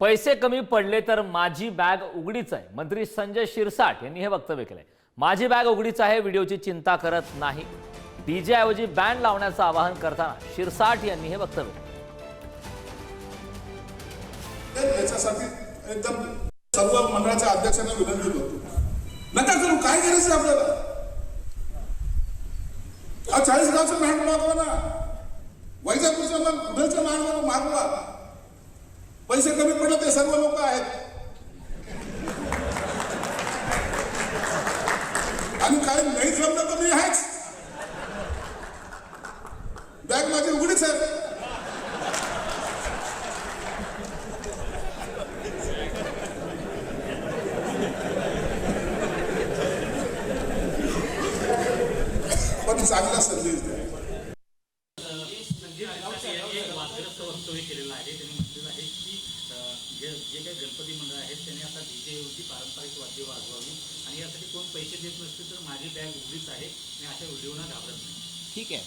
पैसे कमी पडले तर माझी बॅग उघडीच आहे. मंत्री संजय शिरसाट यांनी हे वक्तव्य केलंय. माझी बॅग उघडीच आहे व्हिडिओची चिंता करत नाही. डीजे ऐवजी बँड लावण्याचं आवाहन करताना शिरसाट यांनी हे वक्तव्य केलं. याच्यासाठी एकदम सर्व मंडळाच्या अध्यक्षांना विनंती करतो. नका करू काय करायचं आपल्याला? चाळीस गावचं मॅट मागवा ना. वैजापूरचं मग मागवा. पैसे कमी पडले ते सर्व लोक आहेत. आणि काय नाही जमलं तर मी आहेच. बॅग माझी उघडीच आहे. पण चांगला संदेश द्या वादग्रस्त वक्तव्य केलेलं आहे. त्यांनी म्हटलेलं आहे की जे जे काही गणपती मंडळ आहेत त्यांनी आता डीजे ऐवजी पारंपरिक वाद्य वाजवावी आणि यासाठी कोण पैसे देत नसतील तर माझी बॅग उघडीच आहे. मी अशा व्हिडिओना घाबरत नाही. ठीक आहे.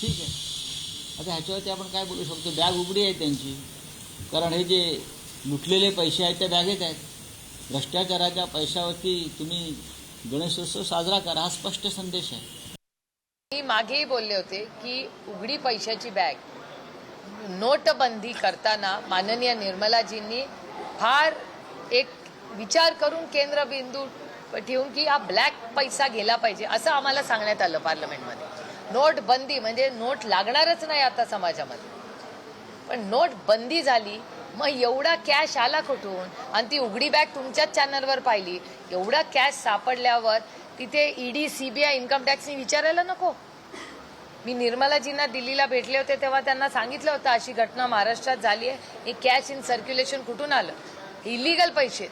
ठीक आहे. आता ह्याच्यावरती आपण काय बोलू शकतो? बॅग उघडी आहे त्यांची. कारण हे जे लुटलेले पैसे आहेत त्या बॅगेत आहेत. भ्रष्टाचाराच्या पैशावरती तुम्ही गणेशोत्सव साजरा करा हा स्पष्ट संदेश आहे. मी मागेही बोलले होते की उघडी पैशाची बॅग. नोटबंदी करताना माननीय निर्मलाजींनी फार एक विचार करून केंद्रबिंदू ठेवून की हा ब्लॅक पैसा गेला पाहिजे असं आम्हाला सांगण्यात आलं पार्लमेंटमध्ये. नोटबंदी म्हणजे नोट लागणारच नाही आता समाजामध्ये. पण नोट बंदी झाली मग एवढा कॅश आला कुठून? आणि ती उघडी बॅग तुमच्याच चॅनलवर पाहिली. एवढा कॅश सापडल्यावर तिथे ईडी सीबीआय इन्कम टॅक्सनी विचारायला नको. मी निर्मलाजींना दिल्लीला भेटले होते तेव्हा त्यांना सांगितलं होतं अशी घटना महाराष्ट्रात झाली आहे. हे कॅश इन सर्क्युलेशन कुठून आलं? इलिगल पैसे.